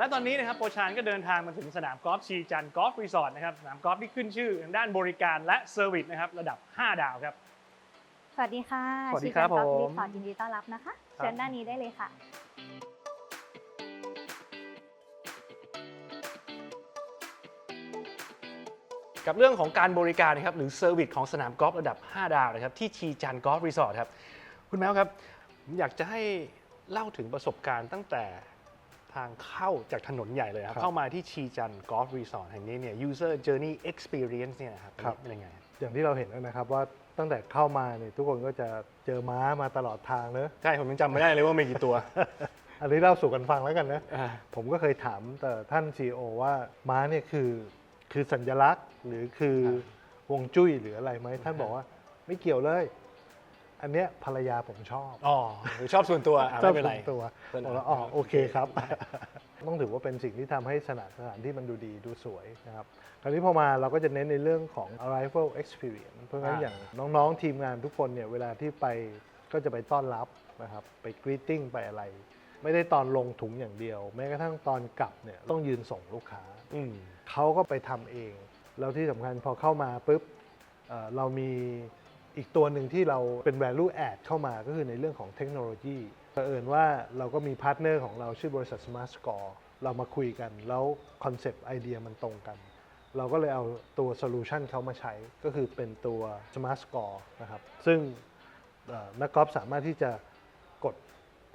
และตอนนี้นะครับโปรชานก็เดินทางมาถึงสนามกอล์ฟชีจันกอล์ฟรีสอร์ทนะครับสนามกอล์ฟที่ขึ้นชื่อทางด้านบริการและเซอร์วิสนะครับระดับ 5 ดาวครับ สวัสดีค่ะสวัสดีครับชื่อจันก๊อฟผมรีสอร์ทยินดีต้อนรับนะคะ เชิญด้านนี้ได้เลยค่ะกับเรื่องของการบริการนะครับหรือเซอร์วิสของสนามกอล์ฟระดับ 5 ดาวนะครับที่ชีจันกอล์ฟรีสอร์ทครับคุณแมวครับผมอยากจะให้เล่าถึงประสบการณ์ตั้งแต่ ทางเข้าจากถนนใหญ่เลยครับครับ เข้ามาที่ชีจันกอล์ฟรีสอร์ทแห่งนี้เนี่ย user journey experience เนี่ยนะครับครับเป็นยังไง อย่างที่เราเห็นแล้วนะครับว่าตั้งแต่เข้ามาเนี่ยทุกคนก็จะเจอม้ามาตลอดทางเนอะใช่ ผมยังจำไม่ได้เลยว่ามีกี่ตัว อันนี้เล่าสู่กันฟังแล้วกันนะอ่าผมก็เคยถามแต่ท่าน CEO ว่าม้าเนี่ยคือคือสัญลักษณ์หรือคือวงจุ้ยหรืออะไรไหมท่านบอกว่าไม่เกี่ยวเลย อันเนี้ยภรรยาผมชอบอ๋อหรือชอบส่วนตัวอะชอไม่บเป็นไร ส่วนตัวเป็นบอกแล้วอ๋อโอเคครับ ต้องถือว่าเป็นสิ่งที่ทำให้สถานสถานที่มันดูดีดูสวยนะครับ คราวนี้พอมาเราก็จะเน้นในเรื่องของ arrival experience เพราะงั้นอ่า อย่างน้องๆ ทีมงานทุกคนเนี่ยเวลาที่ไปก็จะไปต้อนรับนะครับ ไป greeting ไปอะไร ไม่ได้ตอนลงถุงอย่างเดียว แม้กระทั่งตอนกลับเนี่ยต้องยืนส่งลูกค้า อืม เขาก็ไปทำเอง แล้วที่สำคัญพอเข้ามาปุ๊บเอ่อเรามี อีกตัวหนึ่งที่เราเป็น value add เข้ามาก็คือในเรื่องของเทคโนโลยีเผอิญว่าเราก็มีพาร์ทเนอร์ของเราชื่อบริษัท Smart Score เรามาคุยกัน แล้วคอนเซปต์ไอเดียมันตรงกัน เราก็เลยเอาตัวโซลูชันเขามาใช้ ก็คือเป็นตัว Smart Score นะครับ ซึ่งเอ่อนักกอล์ฟสามารถที่จะกด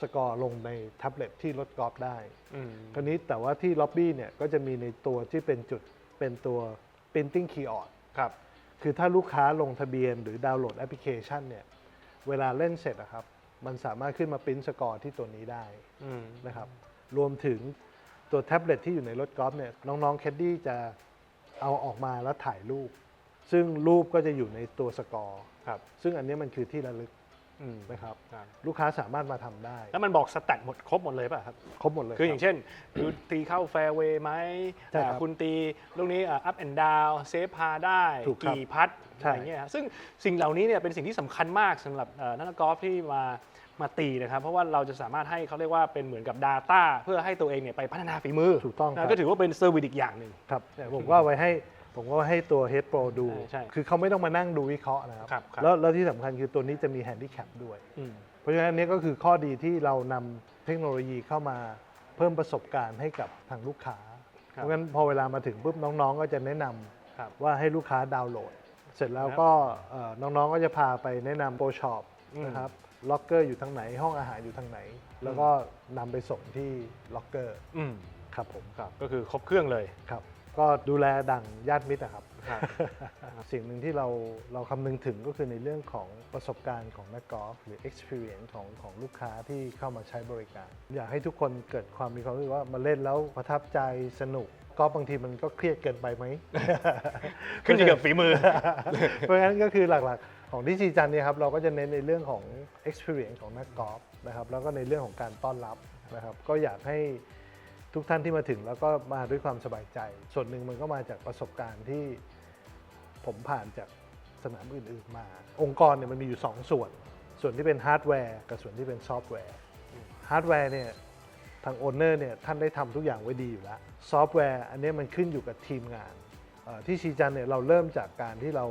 สกอร์ลงในแท็บเล็ตที่รถกอล์ฟได้อืมคราวนี้แต่ว่าที่ล็อบบี้เนี่ยก็จะมีในตัวที่เป็นจุดเป็นตัว printing kiosk ครับ คือถ้าลูกค้าลงทะเบียนหรือดาวน์โหลดแอปพลิเคชันเนี่ยเวลาเล่นเสร็จนะครับ มันสามารถขึ้นมาปริ้นสกอร์ที่ตัวนี้ได้อืมนะครับ รวมถึงตัวแท็บเล็ตที่อยู่ในรถกอล์ฟเนี่ยน้องๆแคดดี้จะเอาออกมาแล้วถ่ายรูป ซึ่งรูปก็จะอยู่ในตัวสกอร์ ครับ ซึ่งอันนี้มันคือที่ระลึก อืมนะครับ ครับ ลูกค้าสามารถมาทำได้แล้วมันบอกสแตทหมดครบหมดเลยป่ะครับ ครบหมดเลยคืออย่างรับ เช่น คุณตีเข้าแฟร์เวย์ไหมใช่ครับอ่าคุณตีลูกนี้อัพแอนด์ดาวเซฟพาได้ถูกครับกี่พัดใช่ อะไรเงี้ยครับซึ่งสิ่งเหล่านี้เนี่ยเป็นสิ่งที่สำคัญมากสำหรับเอ่อนักกอล์ฟที่มามาตีนะครับ เพราะว่าเราจะสามารถให้เขาเรียกว่าเป็นเหมือนกับ Data เพื่อให้ตัวเองเนี่ยไปพัฒนาฝีมือถูกต้องคนะรับก็ถือว่าเป็นเซอร์วิสอีกอย่างหนึ่ง ครับเนี่ยผมก็เอาไว้ให้ ผมก็ให้ตัว Head Pro ดูใช่ใช่คือเขาไม่ต้องมานั่งดูวิเคราะห์นะครับ ครับครับ แล้วแล้วที่สำคัญคือตัวนี้จะมีแฮนดิแคปด้วย อืม เพราะฉะนั้นอันนี้ก็คือข้อดีที่เรานำเทคโนโลยีเข้ามาเพิ่มประสบการณ์ให้กับทางลูกค้าเพราะงั้นพอเวลามาถึงปุ๊บน้องๆ ก็จะแนะนำครับ ว่าให้ลูกค้าดาวน์โหลด เสร็จแล้วครับก็เอ่อน้องๆ ก็จะพาไปแนะนำโปรช็อปอืม นะครับ ล็อกเกอร์อยู่ทางไหน ห้องอาหารอยู่ทางไหน แล้วก็นำไปส่งที่ล็อกเกอร์อืม ครับผมครับก็คือครบเครื่องเลย ครับ ก็ดูแลดั่งญาติมิตรนะครับครับ สิ่งหนึ่งที่เราเราคำนึงถึงก็คือในเรื่องของประสบการณ์ของนักกอล์ฟหรือ experience ของของลูกค้าที่เข้ามาใช้บริการ อยากให้ทุกคนเกิดความมีความรู้สึกว่ามาเล่นแล้วประทับใจสนุกกอล์ฟบางทีมันก็เครียดเกินไปไหม ขึ้นอยู่กับฝีมือ เพราะฉะนั้นก็คือหลักๆ ของที่ชีจันเนี่ยครับเราก็จะเน้นในเรื่องของ experience ของนักกอล์ฟนะครับแล้วก็ในเรื่องของการต้อนรับนะครับก็อยากให้ ทุกท่านที่มาถึงแล้วก็มาด้วยความสบายใจ ส่วนหนึ่งมันก็มาจากประสบการณ์ที่ผมผ่านจากสนามอื่น ๆ มา องค์กรเนี่ยมันมีอยู่ 2 ส่วน ส่วนที่เป็นฮาร์ดแวร์กับส่วนที่เป็นซอฟต์แวร์ฮาร์ดแวร์เนี่ยทางโอนเนอร์เนี่ยท่านได้ทำทุกอย่างไว้ดีอยู่แล้วซอฟต์แวร์อันนี้มันขึ้นอยู่กับทีมงานที่ชีจันเนี่ยเราเริ่มจากการที่เรา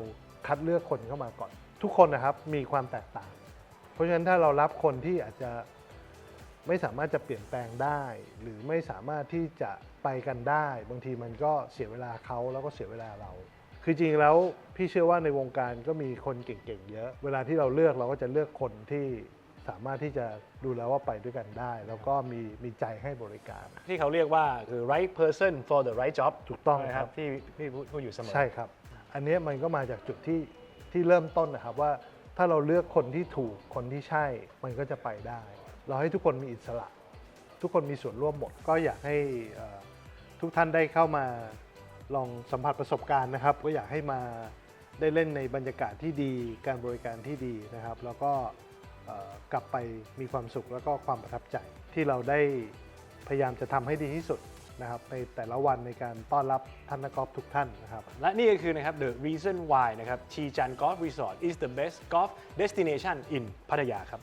คัดเลือกคนเข้ามาก่อน ทุกคนนะครับมีความแตกต่าง เพราะฉะนั้นถ้าเรารับคนที่อาจจะ ไม่สามารถจะเปลี่ยนแปลงได้ หรือไม่สามารถที่จะไปกันได้ บางทีมันก็เสียเวลาเขาแล้วก็เสียเวลาเรา คือจริงๆแล้วพี่เชื่อว่าในวงการก็มีคนเก่งๆเยอะ เวลาที่เราเลือกเราก็จะเลือกคนที่สามารถที่จะดูแล้วว่าไปด้วยกันได้ แล้วก็มีมีใจให้บริการ ที่เขาเรียกว่าคือ right person for the right job ถูกต้องนะคครัรับ บที่พี่พูดพูดอยู่เสมอ ใช่ครับ อันเนี้ยมันก็มาจากจุดที่ที่เริ่มต้นนะครับว่าถ้าเราเลือกคนที่ถูกคนที่ใช่ มันก็จะไปได้ เราให้ทุกคนมีอิสระ ทุกคนมีส่วนร่วมหมด ก็อยากให้ทุกท่านได้เข้ามาลองสัมผัสประสบการณ์นะครับ ก็อยากให้มาได้เล่นในบรรยากาศที่ดี การบริการที่ดีนะครับ แล้วก็กลับไปมีความสุขแล้วก็ความประทับใจที่เราได้พยายามจะทำให้ดีที่สุดนะครับในแต่ละวันในการต้อนรับท่านนักกอล์ฟทุกท่านนะครับ และนี่ก็คือนะครับ the reason why นะครับชีจัน golf resort is the best golf destination in พัทยาครับ